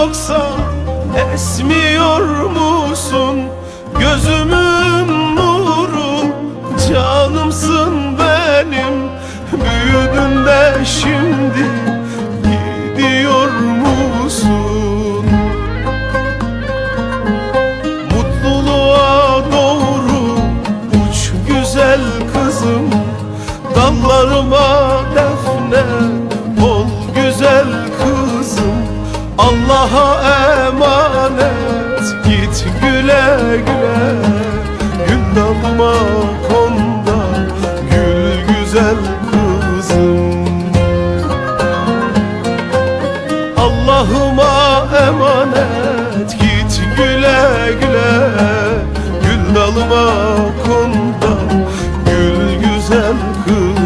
yoksa esmiyor musun? Gözümün nuru canımsın benim Büyüdün de şimdi gidiyor musun? Mutluluğa doğru uç güzel kızım Dallarıma defne Allah'a emanet. Git güle güle. Gül dalma konda Gül güzel kızım. Allah'ıma emanet. Git güle güle. Gül dalma konda. Gül güzel kızım